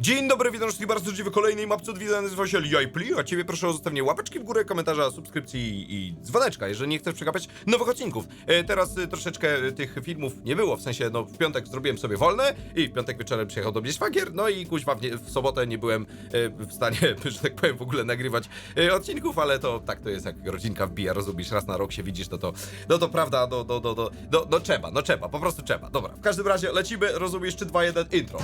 Dzień dobry, witam wszystkich bardzo serdecznie w kolejnej mapce od widza, nazywam się Jajpli, a ciebie proszę o zostawienie łapeczki w górę, komentarza, subskrypcji i dzwoneczka, jeżeli nie chcesz przegapać nowych odcinków. E, teraz e, troszeczkę e, tych filmów nie było, w sensie, no w piątek zrobiłem sobie wolne i w piątek wieczorem przyjechał do mnie szwagier, no i kuźwa w, nie, w sobotę nie byłem w stanie, że tak powiem, w ogóle nagrywać odcinków, ale to tak to jest, jak rodzinka wbija, rozumiesz, raz na rok się widzisz, no to, no to prawda, no, no, no, no, no, no trzeba, no trzeba, po prostu trzeba. Dobra, w każdym razie lecimy, rozumiesz, 3, 2, 1, intro.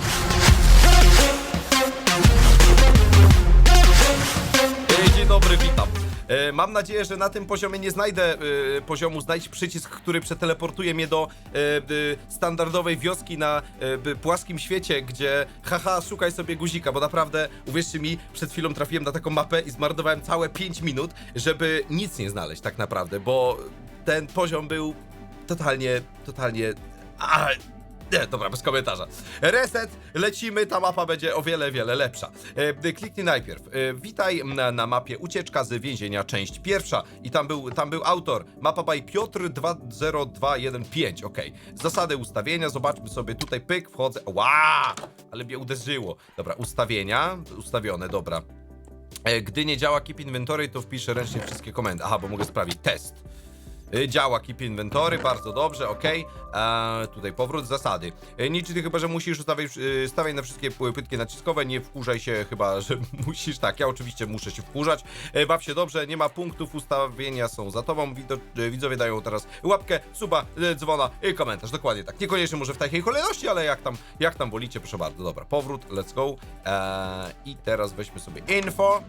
Dzień dobry, witam. E, Mam nadzieję, że na tym poziomie nie znajdę e, poziomu znajdź przycisk, który przeteleportuje mnie do e, standardowej wioski na płaskim świecie, gdzie haha, szukaj sobie guzika, bo naprawdę, uwierzcie mi, przed chwilą trafiłem na taką mapę i zmarnowałem całe 5 minut, żeby nic nie znaleźć tak naprawdę, bo ten poziom był totalnie, totalnie... nie, dobra, bez komentarza. Reset, lecimy, ta mapa będzie o wiele, wiele lepsza. E, kliknij najpierw. E, witaj na, na mapie Ucieczka z więzienia, część pierwsza. I tam był, tam był autor. Mapa by Piotr 20215, okej. Zasady ustawienia, zobaczmy sobie tutaj, pyk, wchodzę. Ła! Ale mnie uderzyło. Dobra, ustawienia, ustawione, dobra. E, Gdy nie działa Keep Inventory, to wpiszę ręcznie wszystkie komendy. Aha, bo mogę sprawdzić. Test. Y, Działa Keep Inventory, bardzo dobrze, ok. tutaj powrót zasady. Y, ty chyba, że musisz ustawiać, y, stawiaj na wszystkie pły- płytki naciskowe, nie wkurzaj się chyba, że musisz, tak, ja oczywiście muszę się wkurzać. Y, Baw się dobrze, nie ma punktów, ustawienia są za tobą, Wido, y, widzowie dają teraz łapkę, suba, y, dzwona i komentarz, dokładnie tak. Niekoniecznie może w takiej kolejności, ale jak tam, jak tam wolicie, proszę bardzo. Dobra, powrót, let's go. Eee, I teraz weźmy sobie info.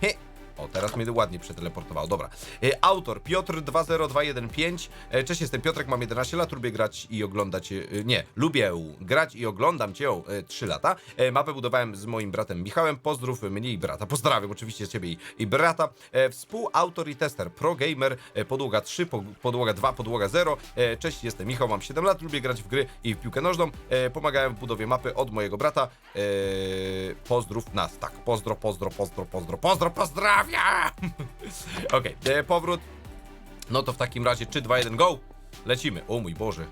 He. O, teraz mnie ładnie przeteleportował. Dobra. E, autor Piotr 20215. E, cześć, jestem Piotrek, mam 11 lat, lubię grać i oglądać. E, nie, lubię grać i oglądam cię e, 3 lata. Mapę budowałem z moim bratem Michałem. Pozdrów mnie i brata. Pozdrawiam oczywiście ciebie i, i brata. Współautor i tester Pro Gamer, podłoga 3, po, podłoga 2, podłoga 0. E, cześć, jestem Michał, mam 7 lat, lubię grać w gry i w piłkę nożną. Pomagałem w budowie mapy od mojego brata. Pozdrów nas. Tak, pozdro, pozdro, pozdro, pozdro, pozdro, pozdrawia! Okej, e, powrót. No to w takim razie 3, 2, 1, go! Lecimy. O mój Boże.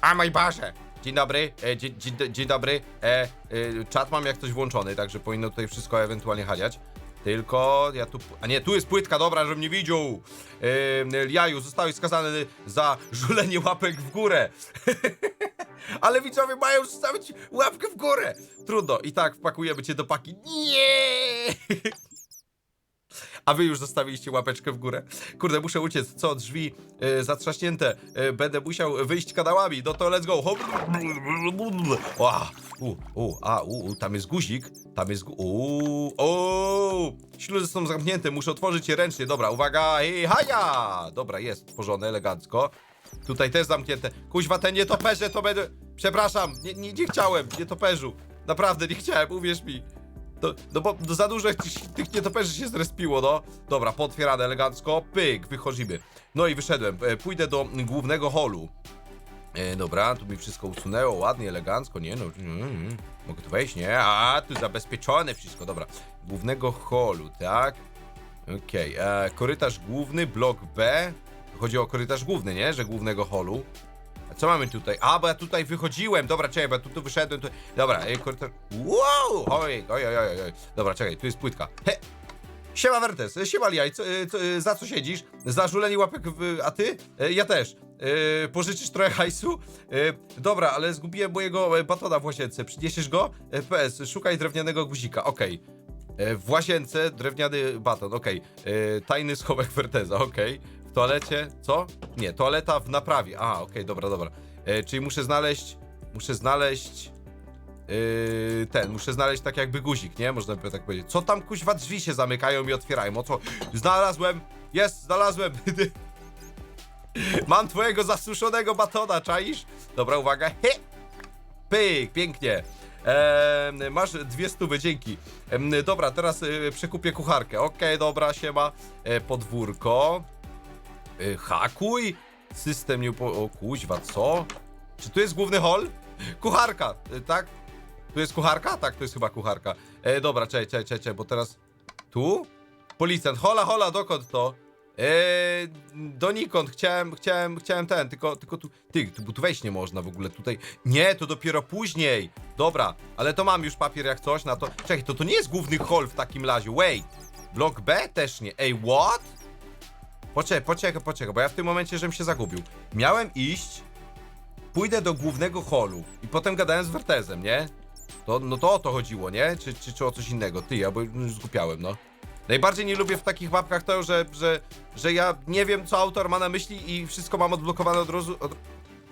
A mój Boże! Dzień dobry, e, dzień, dzień, dzień dobry. E, e, czat mam jak coś włączony, także powinno tutaj wszystko ewentualnie chadziać. Tylko ja tu. A nie, tu jest płytka, dobra, żebym nie widział. E, Jaju, zostałeś skazany za żulenie łapek w górę. Ale widzowie mają zostawić łapkę w górę. Trudno, i tak wpakujemy cię do paki. Nie! A wy już zostawiliście łapeczkę w górę. Kurde, muszę uciec. Co, drzwi e, zatrzaśnięte. E, będę musiał wyjść kanałami. No to let's go. Hop. Ła, U, u, a, u, u, tam jest guzik. Tam jest gu... U, o, śluzy są zamknięte. Muszę otworzyć je ręcznie. Dobra, uwaga. Hej, haja! Dobra, jest tworzone elegancko. Tutaj też zamknięte. Kuźwa, te nietoperze to będę... Przepraszam, nie, nie, nie chciałem, nietoperzu. Naprawdę, nie chciałem, uwierz mi. To, no bo no za dużo tych, tych nietoperzy się zrespiło, no. Dobra, potwierane elegancko, pyk, wychodzimy. No i wyszedłem, e, pójdę do głównego holu. E, dobra, tu mi wszystko usunęło, ładnie, elegancko, nie no, mm, mm, mogę tu wejść, nie? A, tu zabezpieczone wszystko, dobra. Głównego holu, tak? Okej, e, korytarz główny, blok B. Chodzi o korytarz główny, nie? Że głównego holu. Co mamy tutaj? A, bo ja tutaj wychodziłem. Dobra, czekaj, bo ja tu, tu wyszedłem. Tu... Dobra, ej. Wow! Oj, oj, oj, oj, oj. Dobra, czekaj, tu jest płytka. He! Siema Wertes, siema Liaj, co, y, co, y, za co siedzisz? Za żulenie łapek w... a ty? Y, Ja też. Pożyczysz trochę hajsu? Dobra, ale zgubiłem mojego e, batona w łazience. Przyniesiesz go? E, PS, szukaj drewnianego guzika, okej. E, W łazience drewniany baton, okej. E, Tajny schowek Werteza, okej. W toalecie, co? Nie, toaleta w naprawie. A, okej, dobra, dobra. E, czyli muszę znaleźć, muszę znaleźć yy, ten, muszę znaleźć tak jakby guzik, nie? Można by tak powiedzieć. Co tam kuźwa drzwi się zamykają i otwierają? O co? Znalazłem! Jest, znalazłem! Mam twojego zasuszonego batona, czaisz? Dobra, uwaga. He! Pyk, pięknie. Eee, masz dwie stówy, dzięki. Em, dobra, teraz y, przekupię kucharkę. Okej, dobra, siema. E, podwórko. Y, hakuj. System nie upo... O kuźwa, co? Czy tu jest główny hol? Kucharka, y, tak? Tu jest kucharka? Tak, to jest chyba kucharka. E, dobra, czekaj, czekaj, czekaj, czekaj, bo teraz... Tu? Policjant, hola, hola, dokąd to? Eee, donikąd, chciałem, chciałem, chciałem ten, tylko, tylko tu, ty, tu, tu wejść nie można w ogóle, tutaj, nie, to dopiero później, dobra, ale to mam już papier jak coś na to, czekaj, to to nie jest główny hall w takim razie, wait, blok B też nie, ej, what? Poczekaj, poczekaj, poczekaj, bo ja w tym momencie, żebym się zagubił, miałem iść, pójdę do głównego hallu i potem gadałem z Wertezem, nie? To, no to o to chodziło, nie? Czy, czy, czy o coś innego? Ty, ja bo już zgupiałem, no. Najbardziej nie lubię w takich mapkach to, że, że, że ja nie wiem, co autor ma na myśli i wszystko mam odblokowane od razu. Od...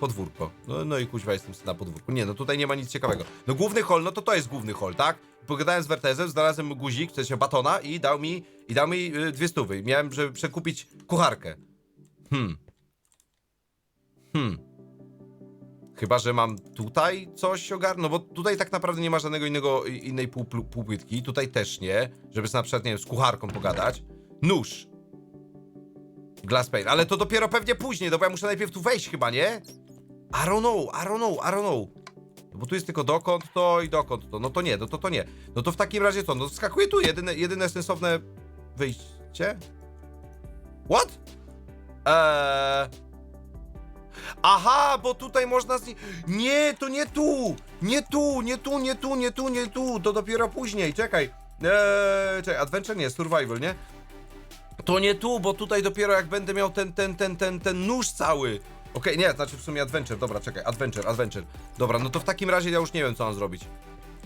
Podwórko. No, no i kuźwa jestem na podwórku. Nie, no tutaj nie ma nic ciekawego. No główny hall, no to to jest główny hall, tak? Pogadałem z Wertezem, znalazłem guzik, w sensie batona i dał mi, i dał mi y, dwie stówy. Miałem, żeby przekupić kucharkę. Hmm. Hmm. Chyba, że mam tutaj coś ogarnąć, no bo tutaj tak naprawdę nie ma żadnego innego, innej pół, pół, półpłytki, tutaj też nie, żeby na przykład, nie wiem, z kucharką pogadać. Nóż. Glass pane, ale to dopiero pewnie później, no bo ja muszę najpierw tu wejść chyba, nie? I don't know, I don't know, I don't know. No bo tu jest tylko dokąd to i dokąd to, no to nie, no to to nie. No to w takim razie co, no skakuję tu, jedyne, jedyne sensowne wyjście? What? Eee... Aha, bo tutaj można z... Nie, to nie tu! Nie tu, nie tu, nie tu, nie tu, nie tu. To dopiero później, czekaj. Eee, czekaj, adventure nie, survival, nie? To nie tu, bo tutaj dopiero jak będę miał ten, ten, ten, ten, ten nóż cały. Okej, nie, znaczy w sumie adventure, dobra, czekaj, adventure, adventure. Dobra, no to w takim razie ja już nie wiem, co mam zrobić.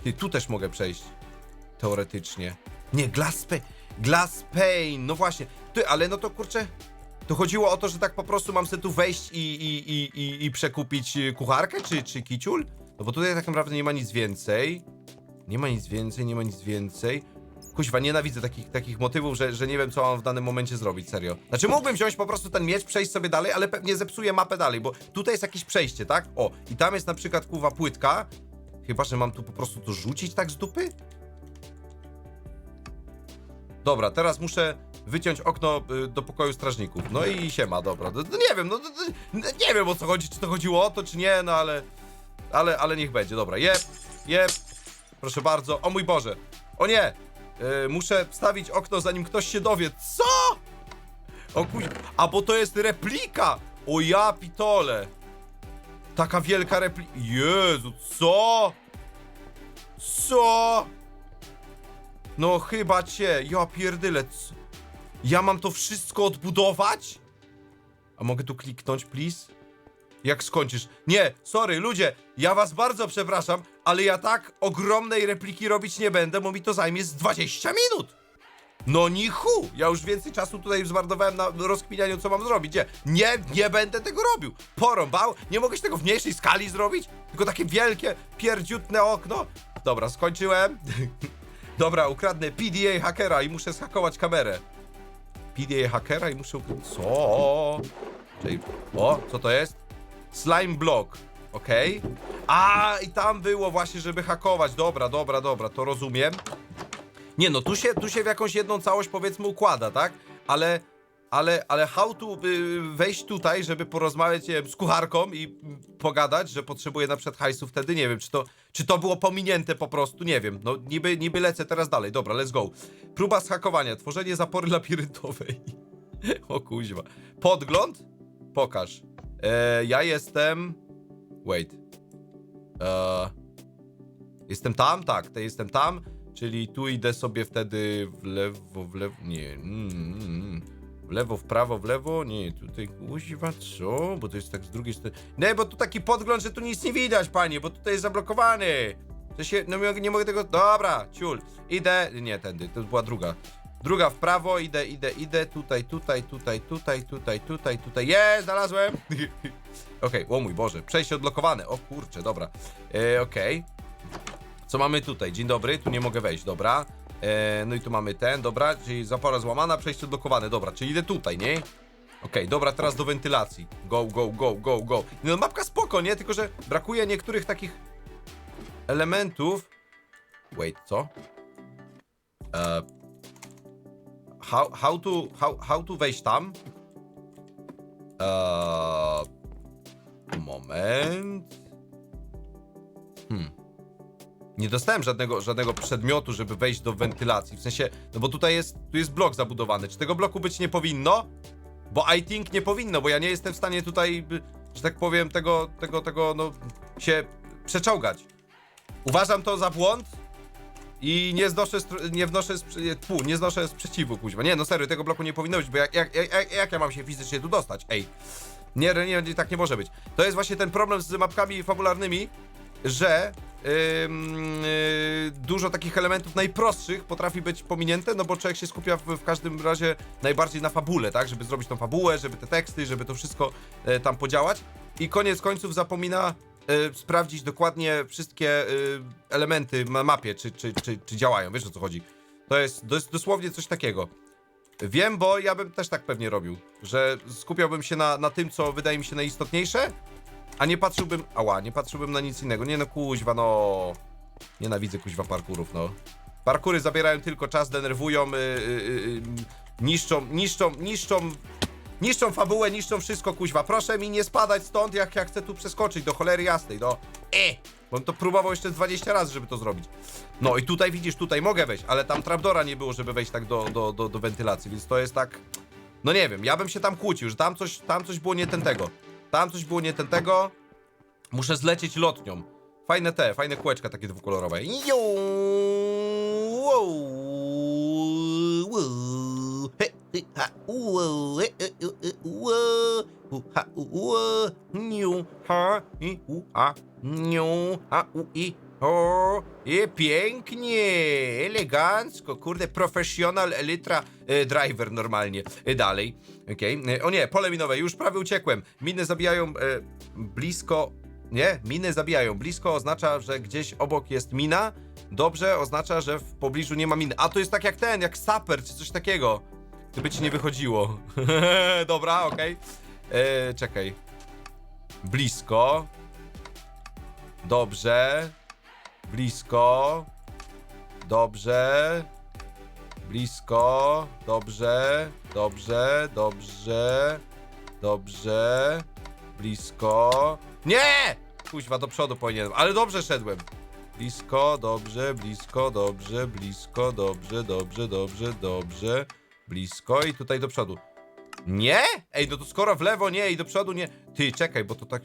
Ty, tu też mogę przejść. Teoretycznie. Nie, glass pane, glass pane, no właśnie. Ty, ale no to kurczę... To chodziło o to, że tak po prostu mam sobie tu wejść i, i, i, i, i przekupić y, kucharkę, czy, czy kiciul? No bo tutaj tak naprawdę nie ma nic więcej. Nie ma nic więcej, nie ma nic więcej. Kuźwa, nienawidzę takich, takich motywów, że, że nie wiem, co mam w danym momencie zrobić, serio. Znaczy, mógłbym wziąć po prostu ten miecz, przejść sobie dalej, ale pewnie zepsuję mapę dalej, bo tutaj jest jakieś przejście, tak? O, i tam jest na przykład, kuwa, płytka. Chyba, że mam tu po prostu to rzucić tak z dupy? Dobra, teraz muszę wyciąć okno y, do pokoju strażników. No i siema, dobra. No, no nie wiem, no, no, no, nie wiem o co chodzi, czy to chodziło o to, czy nie, no ale... Ale, ale niech będzie, dobra. Jep, jep. Proszę bardzo. O mój Boże. O nie! Y, muszę wstawić okno, zanim ktoś się dowie. Co? O. A bo to jest replika! O ja pitole! Taka wielka replika... Jezu, co? Co? No chyba cię, ja pierdyle. c- Ja mam to wszystko odbudować? A mogę tu kliknąć, please? Jak skończysz? Nie, sorry, ludzie, ja was bardzo przepraszam, ale ja tak ogromnej repliki robić nie będę, bo mi to zajmie z 20 minut. No ni chu! Ja już więcej czasu tutaj zmarnowałem na rozkminianiu, co mam zrobić. Nie, nie, nie będę tego robił. Porąbał? Nie mogę się tego w mniejszej skali zrobić? Tylko takie wielkie, pierdziutne okno? Dobra, skończyłem. Dobra, ukradnę PDA hakera i muszę zhakować kamerę. PDA hakera i muszę... Co? Czyli... O, co to jest? Slime block. Okej. A, i tam było właśnie, żeby hakować. Dobra, dobra, dobra, to rozumiem. Nie no, tu się, tu się w jakąś jedną całość powiedzmy układa, tak? Ale, ale, ale how to y, wejść tutaj, żeby porozmawiać nie wiem, z kucharką i pogadać, że potrzebuję na przykład hajsu wtedy, nie wiem, czy to, czy to było pominięte po prostu, nie wiem. No niby, niby lecę teraz dalej, dobra, let's go. Próba zhakowania, tworzenie zapory labiryntowej. o kuźwa. Podgląd? Pokaż. E, ja jestem... Wait. E, jestem tam? Tak, to jestem tam. Czyli tu idę sobie wtedy w lewo, w lewo. Nie. Mm, mm, mm. W lewo, w prawo, w lewo. Nie, tutaj kuźwa, co? Bo to jest tak z drugiej strony. Nie, bo tu taki podgląd, że tu nic nie widać, panie, bo tutaj jest zablokowany. To się, no nie mogę tego. Dobra, ciul. Idę. Nie, tędy, to była druga. Druga w prawo, idę, idę, idę. Tutaj, tutaj, tutaj, tutaj, tutaj, tutaj, tutaj. Jest, znalazłem. Okej, o mój Boże, przejście odblokowane. O kurczę, dobra. E, Okej. Co mamy tutaj? Dzień dobry, tu nie mogę wejść, dobra. E, no i tu mamy ten, dobra, czyli zapora złamana, przejście odblokowane, dobra, czyli idę tutaj, nie? Okej, dobra, teraz do wentylacji. Go, go, go, go, go. No mapka spoko, nie? Tylko, że brakuje niektórych takich elementów. Wait, co? E, how, how to, how, how to wejść tam? E, moment. Hmm. nie dostałem żadnego, żadnego przedmiotu, żeby wejść do wentylacji. W sensie, no bo tutaj jest, tu jest blok zabudowany. Czy tego bloku być nie powinno? Bo I think nie powinno, bo ja nie jestem w stanie tutaj, że tak powiem, tego, tego, tego, no, się przeczołgać. Uważam to za błąd i nie znoszę, nie wnoszę, tfu, nie znoszę sprzeciwu, kuźwa. Nie, no serio, tego bloku nie powinno być, bo jak, jak, jak, jak ja mam się fizycznie tu dostać? Ej. Nie, nie, nie, tak nie może być. To jest właśnie ten problem z mapkami fabularnymi, że ym, yy, dużo takich elementów najprostszych potrafi być pominięte, no bo człowiek się skupia w, w każdym razie najbardziej na fabule, tak? Żeby zrobić tą fabułę, żeby te teksty, żeby to wszystko e, tam podziałać i koniec końców zapomina e, sprawdzić dokładnie wszystkie e, elementy na mapie, czy, czy, czy, czy działają. Wiesz o co chodzi? To jest, to jest dosłownie coś takiego. Wiem, bo ja bym też tak pewnie robił, że skupiałbym się na, na tym, co wydaje mi się najistotniejsze, a nie patrzyłbym, ała, nie patrzyłbym na nic innego. Nie no, kuźwa, no. Nienawidzę kuźwa parkurów, no. Parkury zabierają tylko czas, denerwują, y, y, y, y, niszczą, niszczą, niszczą, niszczą fabułę, niszczą wszystko, kuźwa. Proszę mi nie spadać stąd, jak ja chcę tu przeskoczyć, do cholery jasnej, no. E! Bo on to próbował jeszcze z 20 razy, żeby to zrobić. No i tutaj widzisz, tutaj mogę wejść, ale tam trapdora nie było, żeby wejść tak do, do, do, do wentylacji, więc to jest tak... No nie wiem, ja bym się tam kłócił, że tam coś, tam coś było nie ten tego. Tam coś było nie ten tego. Muszę zlecieć lotnią. Fajne te, fajne kółeczka takie dwukolorowe. Ju, wow, ha, he, he, wow, hu, ha, u, wow, niu, ha, i, u, a, niu, ha, u, o, i pięknie, elegancko, kurde, professional elytra e, driver normalnie. E, dalej, okej, e, o nie, pole minowe, już prawie uciekłem. Miny zabijają e, blisko, nie, miny zabijają. Blisko oznacza, że gdzieś obok jest mina, dobrze oznacza, że w pobliżu nie ma miny. A to jest tak jak ten, jak saper, czy coś takiego. Gdyby ci nie wychodziło. Dobra, okej. E, Czekaj. Blisko. Dobrze. Blisko. Dobrze. Blisko. Dobrze. Dobrze. Dobrze. Dobrze. Blisko. Nie! Kuźwa, do przodu powinienem, ale dobrze szedłem. Blisko, dobrze, blisko, dobrze, blisko, dobrze, dobrze, dobrze, dobrze. Blisko i tutaj do przodu. Nie? Ej, no to skoro w lewo nie i do przodu nie. Ty, czekaj, bo to tak.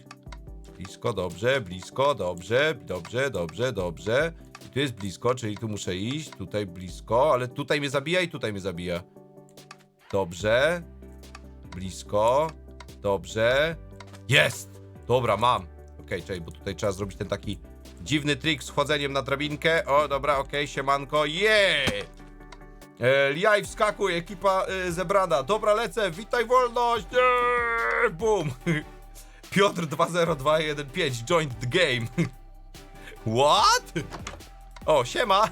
Blisko, dobrze, blisko, dobrze, dobrze, dobrze, dobrze. I tu jest blisko, czyli tu muszę iść, tutaj blisko, ale tutaj mnie zabija i tutaj mnie zabija. Dobrze. Blisko. Dobrze. Jest! Dobra, mam. Okej, czekaj, bo tutaj trzeba zrobić ten taki dziwny trik z wchodzeniem na drabinkę. O, dobra, okej, siemanko, je! E, Liaj, wskakuj, ekipa e, zebrana. Dobra, lecę, witaj wolność! Nie! Bum! Piotr 20215, joined the game. What? O, siema!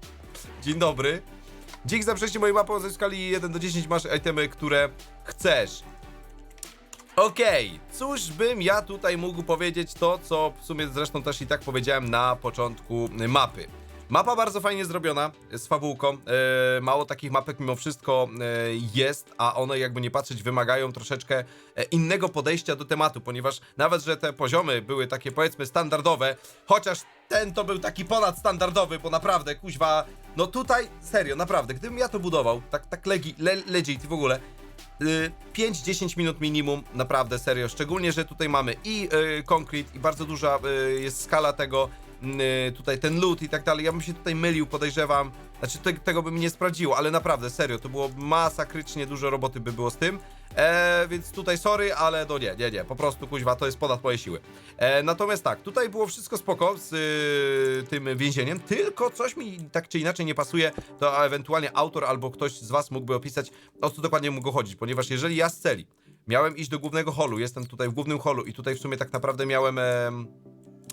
Dzień dobry. Dzięki za przejście mojej mapy ze skali 1 do 10 masz itemy, które chcesz. Okej, cóż bym ja tutaj mógł powiedzieć to, co w sumie zresztą też i tak powiedziałem na początku mapy. Mapa bardzo fajnie zrobiona, z fabułką. e, mało takich mapek mimo wszystko e, jest, a one jakby nie patrzeć wymagają troszeczkę e, innego podejścia do tematu, ponieważ nawet, że te poziomy były takie powiedzmy standardowe, chociaż ten to był taki ponadstandardowy, bo naprawdę, kuźwa, no tutaj, serio, naprawdę, gdybym ja to budował, tak, tak legi, le, w ogóle, Y, 5-10 minut minimum, naprawdę serio. Szczególnie, że tutaj mamy i y, konkret, i bardzo duża y, jest skala tego, y, tutaj ten loot i tak dalej. Ja bym się tutaj mylił, podejrzewam. Znaczy, te, tego bym nie sprawdziło, ale naprawdę, serio, to było masakrycznie dużo roboty by było z tym. E, więc tutaj sorry, ale no nie, nie, nie, po prostu kuźwa, to jest ponad moje siły. E, natomiast tak, tutaj było wszystko spoko z y, tym więzieniem, tylko coś mi tak czy inaczej nie pasuje, to ewentualnie autor albo ktoś z was mógłby opisać, o co dokładnie mógł chodzić, ponieważ jeżeli ja z celi miałem iść do głównego holu, jestem tutaj w głównym holu i tutaj w sumie tak naprawdę miałem... em,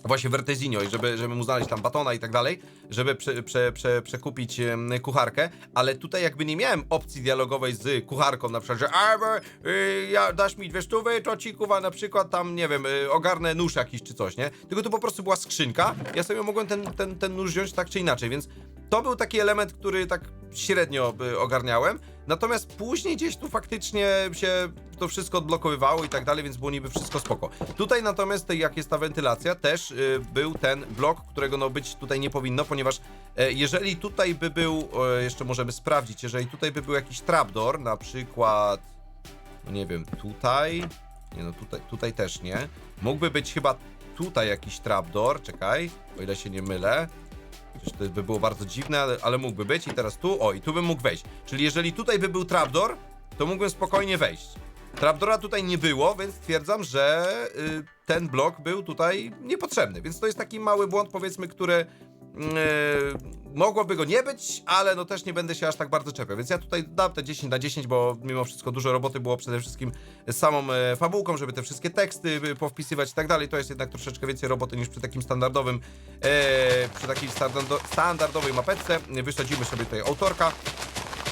właśnie Vertezinio i żeby, żeby mu znaleźć tam batona i tak dalej, żeby prze, prze, prze, przekupić kucharkę, ale tutaj jakby nie miałem opcji dialogowej z kucharką, na przykład, że a, bo, y, ja, dasz mi dwie stówy, to ci kuwa na przykład tam, nie wiem, y, ogarnę nóż jakiś czy coś, nie? Tylko to po prostu była skrzynka, ja sobie mogłem ten, ten, ten nóż wziąć tak czy inaczej, więc to był taki element, który tak średnio y, ogarniałem. Natomiast później gdzieś tu faktycznie się to wszystko odblokowywało i tak dalej, więc było niby wszystko spoko. Tutaj natomiast, jak jest ta wentylacja, też y, był ten blok, którego no być tutaj nie powinno, ponieważ e, jeżeli tutaj by był, e, jeszcze możemy sprawdzić, jeżeli tutaj by był jakiś trapdoor, na przykład, no nie wiem, tutaj, nie no tutaj, tutaj też nie, mógłby być chyba tutaj jakiś trapdoor, czekaj, o ile się nie mylę, Przecież to by było bardzo dziwne, ale, ale mógłby być. I teraz tu, o, i tu bym mógł wejść. Czyli jeżeli tutaj by był trapdoor, to mógłbym spokojnie wejść. Trapdora tutaj nie było, więc stwierdzam, że y, ten blok był tutaj niepotrzebny. Więc to jest taki mały błąd, powiedzmy, który mogłoby go nie być, ale no też nie będę się aż tak bardzo czepiał. Więc ja tutaj dam te 10 na 10, bo mimo wszystko dużo roboty było przede wszystkim samą e, fabułką, żeby te wszystkie teksty y, powpisywać i tak dalej. To jest jednak troszeczkę więcej roboty niż przy takim standardowym, e, przy takiej standardo, standardowej mapeczce. Wysadzimy sobie tutaj autorka.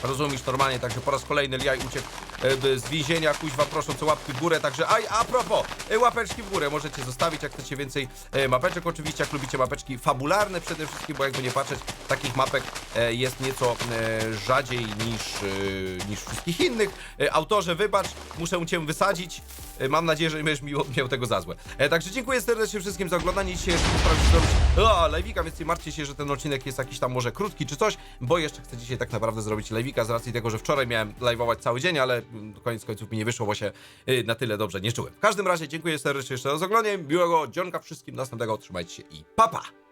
Rozumiesz normalnie, także po raz kolejny Liaj uciekł e, z więzienia, kuźwa prosząc o łapki w górę, także aj, a propos, e, łapeczki w górę możecie zostawić, jak chcecie więcej e, mapeczek, oczywiście, jak lubicie mapeczki fabularne przede wszystkim, bo jakby nie patrzeć, takich mapek e, jest nieco e, rzadziej niż, e, niż wszystkich innych. E, autorze, wybacz, muszę cię wysadzić, mam nadzieję, że nie będziesz mi miał tego za złe. E, także dziękuję serdecznie wszystkim za oglądanie, dzisiaj jeszcze sprawdzić zrobić o, live'ika, więc nie martwcie się, że ten odcinek jest jakiś tam może krótki czy coś, bo jeszcze chcę dzisiaj tak naprawdę zrobić live'ika z racji tego, że wczoraj miałem live'ować cały dzień, ale mm, koniec końców mi nie wyszło, bo się y, na tyle dobrze nie czułem. W każdym razie dziękuję serdecznie jeszcze za oglądanie, miłego dzionka wszystkim, następnego trzymajcie się i papa! Pa!